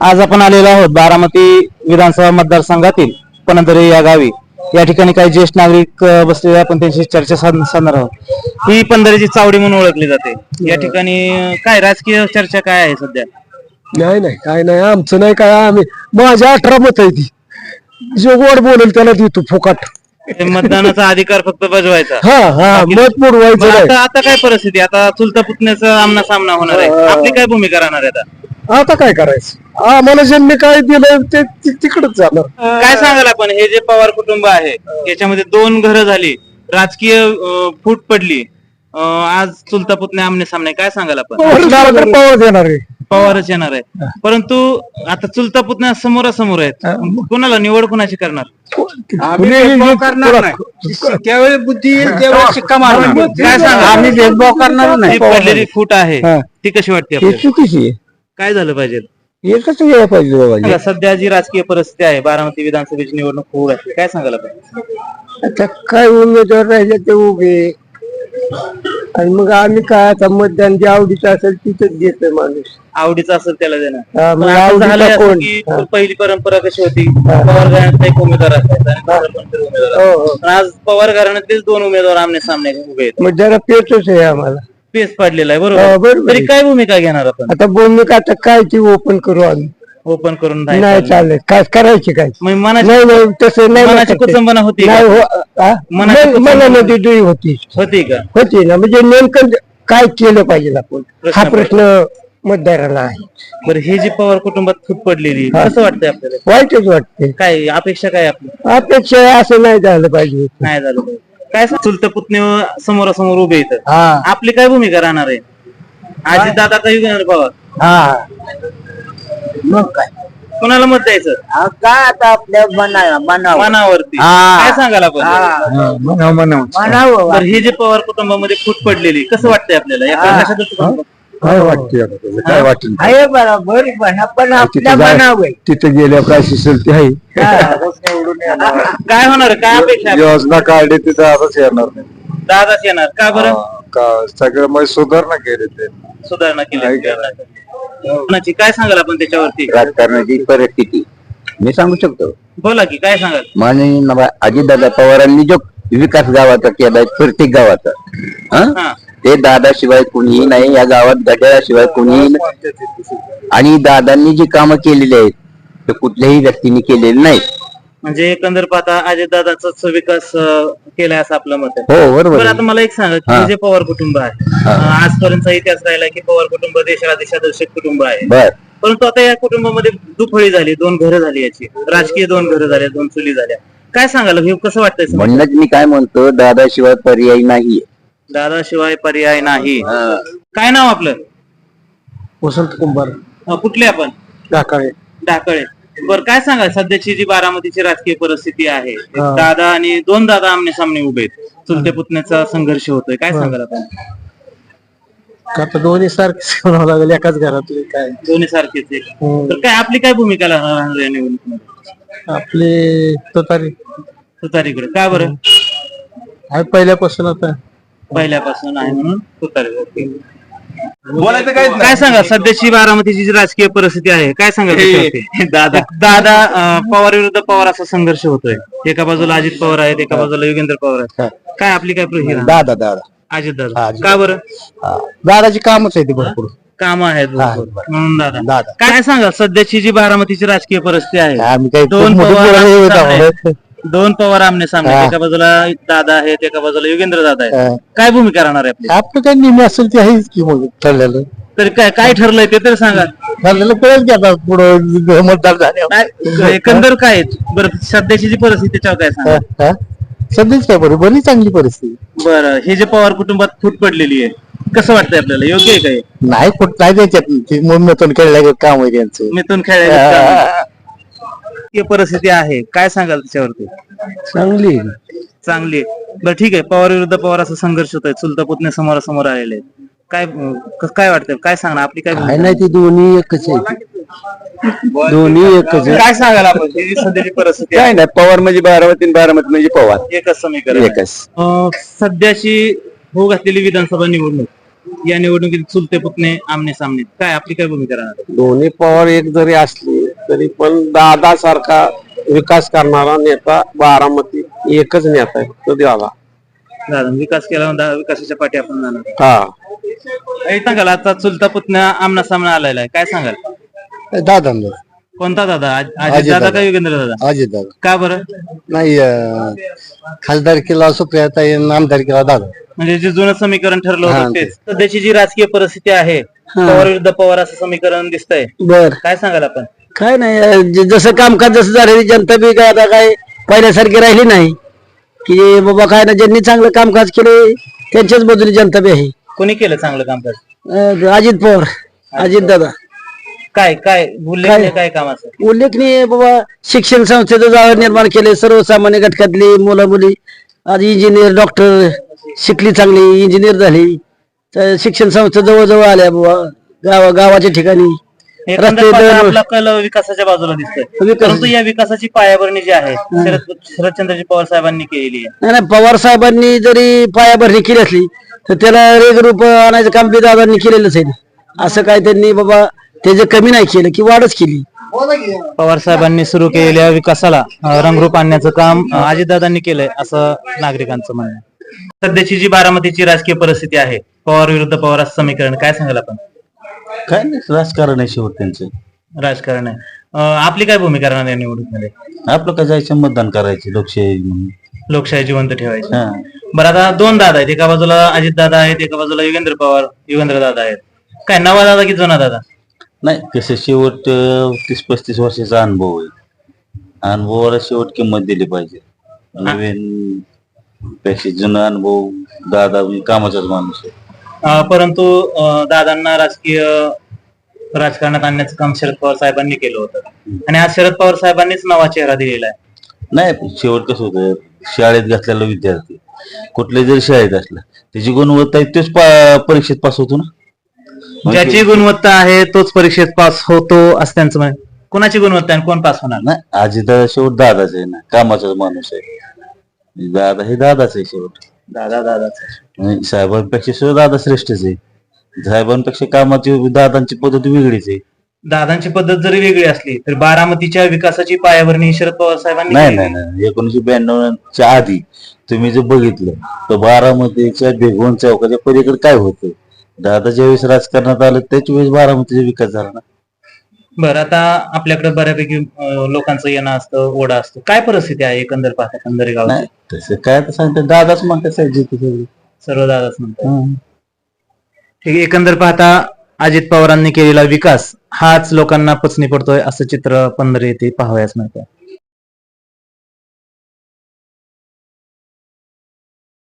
आज आपण आलेलो आहोत बारामती विधानसभा मतदारसंघातील पणदरे या गावी. या ठिकाणी काही ज्येष्ठ नागरिक बसलेले आपण त्यांची चर्चा साध- साधणार आहोत. ही पंधराची चावडी म्हणून ओळखली जाते. या ठिकाणी काय राजकीय चर्चा काय आहे सध्या? नाही नाही काय नाही आमचं नाही काय आम्ही माझ्या अठरा मत आहे ती जो गोड बोलेल त्याला देतो फुकट. ते मतदानाचा अधिकार फक्त बजवायचा. हा हा मत नाही. आता आता काय परिस्थिती? आता चुलता पुतण्याचा आमना सामना होणार आहे. आपली काय भूमिका राहणार आहे आता? आता काय करायचं? आम्हाला ज्यांनी काय दिलं ते ते तिकडच जाणार. काय सांगाल आपण? हे जे पवार कुटुंब आहे याच्यामध्ये दोन घरं झाली राजकीय अ, फूट पडली. अ, आज चुलता पुतण्या आमने सामने. काय सांगाल आपण? पवार तर पवार देणार आहे. पवारच येणार आहे. परंतु आता चुलता पुतण्या समोरासमोर आहेत. कोणाला निवड कोणाची करणार? त्यावेळी बुद्धी त्यावेळी शिक्का काय सांगा आम्ही भेदभाव करणार जी पडलेली फूट आहे. ती कशी वाटते आपल्याला? चुकीची आहे. काय झालं पाहिजे? एकच वेळा पाहिजे बाबा. सध्या जी राजकीय परिस्थिती आहे बारामती विधानसभेची निवडणूक होऊ लागली काय सांगाल आपण आता काय उमेदवार राहिले ते उभे. आणि मग आम्ही काय आता मतदान जे आवडीचं असेल तिथंच देतोय माणूस. आवडीचं असेल त्याला देणार हा, पण मग आता झालंय आवडीचा असं कोण? की पहिली परंपरा कशी होती? पवार घराण्यात एक उमेदवार असायचा आणि हो, असायचा. पण आज पवार घराण्यातलेच दोन उमेदवार आमने सामने उभे आहेत. मग जरा पेटच आहे आम्हाला. पेस पाडलेला आहे हो, बरोबर बरोबर तरी. काय भूमिका घेणार आपण? आता भूमिका आता काय ती ओपन करू आम्ही. ओपन करून नाही. चालेल काय करायची काय? मग मनाची नाही नाही तसं नाही मनाची म्हणतात ते. कुचंबना होती? नाही हो हा? मनाची नाही, कुचंबना मनामध्ये दुई होती. होती का? होती ना. म्हणजे नेमकं काय केलं पाहिजे आपण? प्रश्न हा प्रश्न मतदाराला आहे. बरं हे जी पवार कुटुंबात फूट पडलेली कसं वाटतंय आपल्याला? वाईटच वाटते काय अपेक्षा काय आपली? अपेक्षा असं नाही झालं पाहिजे. नाही झालं पाहिजे. काय सांग- चुलत पुतणे समोरासमोर उभे इथं. हा. आपली काय भूमिका राहणार आहे? आजी दादा काही घेणार पवार? हा. मग काय? कोणाला मत द्यायचं? काय आता आपल्या मना मनावर? मनावरती. हा. काय सांगाल आपण? मनाव मनाव. बरं, हे जे पवार कुटुंबामध्ये फूट पडलेली कसं वाटतंय आपल्याला? या? काय वाटते आता? काय वाटेल? आहे बरोबर पण आपण आपल्या तिथे जाय- मनावर. तिथे गेल्या काय शिसेल ते आहे. काय होणार? काय अपेक्षा आहे? योजना काढली तिथं असंच येणार नाही. दादाच येणार. का बरं? का? सगळं मग सुधारणा केली ते. सुधारणा केली. कोणाची? काय सांगाल आपण त्याच्यावरती? राजकारणाची परिस्थिती. मी सांगू शकतो. बोला की काय सांगाल? माननीय अजितदादा पवारांनी जो विकास गावाचा केलाय प्रत्येक गावाचा. हं? हा. ते दादाशिवाय कुणीही नाही या गावात गड्याशिवाय कुणीही नाही. आणि दादांनी जी कामं केलेली आहेत ते कुठल्याही व्यक्तीने केलेली नाहीत. म्हणजे एकंदर पाहता अजय दादाचा विकास अं, केलाय असं आपलं मत आहे. हो बरोबर बरं आहे. आता मला एक सांगा की हे. जे पवार कुटुंब आहे अं, आजपर्यंतचा इतिहास राहिला की पवार कुटुंब देशाला देशादर्शक कुटुंब आहे. बर. परंतु आता या कुटुंबामध्ये दुफळी झाली दोन घरं झाली याची. राजकीय दोन घरं झाल्या दोन चुली झाल्या. काय सांगाल हे कसं वाटतंय समोर? म्हणूनच मी काय म्हणतो दादाशिवाय पर्याय नाही दादाशिवाय पर्याय नाही. काय नाव आपलं? वसंत कुंभार. अं, कुठले आपण? ढाकाळे. ढाकळे. बर काय सांगाल? सध्याची जी बारामतीची राजकीय परिस्थिती आहे दादा आणि दोन दादा आमने सामने उभे आहेत. चुलते पुतण्याचा संघर्ष होतोय. काय सांगाल आपण? आता दोन्ही सारखे म्हणावं लागेल एकाच घरातले काय दोन्ही सारखेच आहे. हम्म. तर काय आपली काय भूमिका राहणार या निवडणुकीमध्ये? आपले तुतारी. तुतारीकडे. का बरं? आहे पहिल्यापासून आता. पहिल्यापासून आहे म्हणून तुतारी ओके. काय सांगा सध्याची बारामतीची जी राजकीय परिस्थिती आहे काय सांगा त्याच्यावरती? दादा. दादा अं, पवार विरुद्ध पवार असा संघर्ष होतोय. एका बाजूला अजित पवार आहेत एका बाजूला योगेंद्र पवार आहेत. काय आपली काय प्रही दादा दादा. अजित दादा. का बरं? दादाची कामच आहे ती भरपूर. काम आहेत भरपूर. म्हणून दादा. दादा. काय सांगा सध्याची जी बारामतीची राजकीय परिस्थिती आहे आम्ही काही दोन मोठे पवार आहोत. दोन पवार आमने सामने. एका बाजूला दादा आहेत एका बाजूला योगेंद्र दादा आहेत. काय भूमिका राहणार आहे आपली? आपलं काय नेहमी असेल ते आहेच की मग ठरलेलं. तर काय काय ठरलंय ते तर सांगा. ठरलेलं कळेल की आता पुढं मतदार झाले काय एकंदर काय आहे? बरं सध्याची जी परिस्थिती त्याच्यावर काय सांगा? सध्याच काय बरोबर बरी चांगली परिस्थिती. बरं हे जे पवार कुटुंबात फूट पडलेली आहे कसं वाटतंय आपल्याला? योग्य आहे काय? नाही कुठ नाही त्याच्यात ते मुंबईतून केलेलं काम आहे त्यांचं. मिथून खेळायला परिस्थिती आहे. काय सांगाल त्याच्यावरती? चांगली चांगली आहे. बरं ठीक आहे. पवार विरुद्ध पवार असा संघर्ष होतोय. चुलता पुतणे समोरासमोर आलेले आहेत. काय क- काय वाटतंय? काय सांगणार? आपली काय काय? नाही ती दोन्ही एकच आहे. दोन्ही एकच आहे. काय सांगाल आपण? ही सध्याची परिस्थिती आहे. काय नाही पवार म्हणजे बारामती आणि बारामती म्हणजे पवार. एकच समीकरण आहे. एकच. अं, सध्याची होऊ घातलेली विधानसभा निवडणूक. या निवडणुकीत चुलते पुतणे आमने सामने. काय आपली काय भूमिका राहणार? दोन्ही पॉवर एक जरी असली तरी पण दादा सारखा विकास करणारा नेता बारामती एकच नेता आहे तो दादा. दादा विकास केला म्हणता विकासाच्या पाठी आपण जाणार. हा. हे सांगाल आता चुलता पुतण्या आमना सामना आलेला आहे. काय सांगाल? दादा कोणता दादा? अजित दादा का योगेंद्र दादा? अजित दादा. का बरं? नाही खासदार केला सुप्रियाता आमदार केला दादा. म्हणजे जे जुनं समीकरण ठरलं होतं तेच सध्याची जी राजकीय परिस्थिती आहे पवार विरुद्ध पवार असं समीकरण दिसतंय. बर. काय सांगाल आपण? काय नाही अं, ज- जसं कामकाज जसं झालेली जनता बी काय आता काय पहिल्यासारखी राहिली नाही. की बाबा काय ना ज्यांनी चांगलं कामकाज केले त्यांच्याच बाजूने जनता बी आहे. कोणी केलं चांगलं कामकाज? अं, अजित पवार अजित दादा. काय काय उल्लेखनीय काय? कामाचं? उल्लेखनीय बाबा शिक्षण संस्थेचं जाळं निर्माण केले सर्वसामान्य घटकातली मुलं मुली आज इंजिनियर डॉक्टर शिकली चांगली इंजिनियर झाली. तर शिक्षण संस्था जवळजवळ आल्या बाबा गावा गावाच्या ठिकाणी. रस्ते दर- आपला कल विकासाच्या बाजूला दिसतोय. विकास- परंतु या विकासाची पायाभरणी जी आहे शरद शरदचंद्रजी पवार साहेबांनी केलेली आहे. नाही नाही, पवार साहेबांनी जरी पायाभरणी केली असली तर त्याला रेगरूप आणायचं काम बी दादांनी केलेलंच आहे. असं काय त्यांनी बाबा त्याचं कमी नाही केलं की वाढच केली. पवार साहेबांनी सुरू केलेल्या विकासाला अं, रंगरूप आणण्याचं काम अं, अजितदादांनी केलंय असं नागरिकांचं म्हणणं आहे. सध्याची जी बारामतीची राजकीय परिस्थिती आहे पवार विरुद्ध पवार असं समीकरण काय सांगाल आपण? काय नाही राजकारण आहे शेवट त्यांचं. राजकारण आहे. अं, आपली काय भूमिका राहणार या निवडणुकीमध्ये? आपलं काय जायचं मतदान करायचे लोकशाही म्हणून. लोकशाही जिवंत ठेवायची. हा. बरं आता दोन दादा आहेत एका बाजूला अजित दादा आहेत एका बाजूला युगेंद्र पवार युगेंद्र दादा आहेत. काय नवा दादा की जुना दादा? नाही कसं शेवट अं, तीस पस्तीस वर्षाचा अनुभव आहे. अनुभवाला शेवट किंमत दिली पाहिजे. नवीन पेक्षा जुना अनुभव दादा म्हणजे कामाचाच माणूस आहे. अं, परंतु अं, दादांना राजकीय राजकारणात आणण्याचं काम शरद पवार साहेबांनी केलं होतं. आणि आज शरद पवार साहेबांनीच नवा चेहरा दिलेला आहे. नाही पण शेवट कसं होतं शाळेत घातलेला विद्यार्थी कुठल्याही जरी शाळेत असला त्याची गुणवत्ता आहे तेच पा- परीक्षेत पास होतो ना. ज्याची गुणवत्ता आहे तोच परीक्षेत पास होतो असं त्यांचं म्हणणं. कोणाची गुणवत्ता आहे आणि कोण पास होणार? नाही आजी दादा शेवट दादाच आहे ना कामाचाच माणूस आहे. दादा हे दादाच आहे शेवट. दादा दादाच म्हणजे साहेबांपेक्षा सुद्धा दादा श्रेष्ठच आहे. साहेबांपेक्षा कामाची दादांची पद्धत वेगळीच आहे. दादांची पद्धत जरी वेगळी असली तर बारामतीच्या विकासाची पायाभरणी शरद पवार साहेबांनी नाही केली. नाही नाही एकोणीशे ब्याण्णवच्या आधी तुम्ही जर बघितलं तर बारामतीच्या बेगवण चौकाच्या पलीकडे काय होतं? दादा ज्यावेळेस राजकारणात आलं त्याच वेळेस बारामतीचा विकास झाला ना. बरं आता आपल्याकडे बऱ्यापैकी अं, लोकांचं येणं असतं ओढा असतो. काय परिस्थिती आहे एकंदर पाहता कंदरी नाही तसं काय तर सांगतात दादाच म्हणतात साहेब जिथे सगळे. सर्व दादाच म्हणतात. हं. ठीक आहे एकंदर पाहता अजित पवारांनी केलेला विकास हाच लोकांना पचनी पडतोय असं चित्र पंधरा येथे पाहावयास मिळतं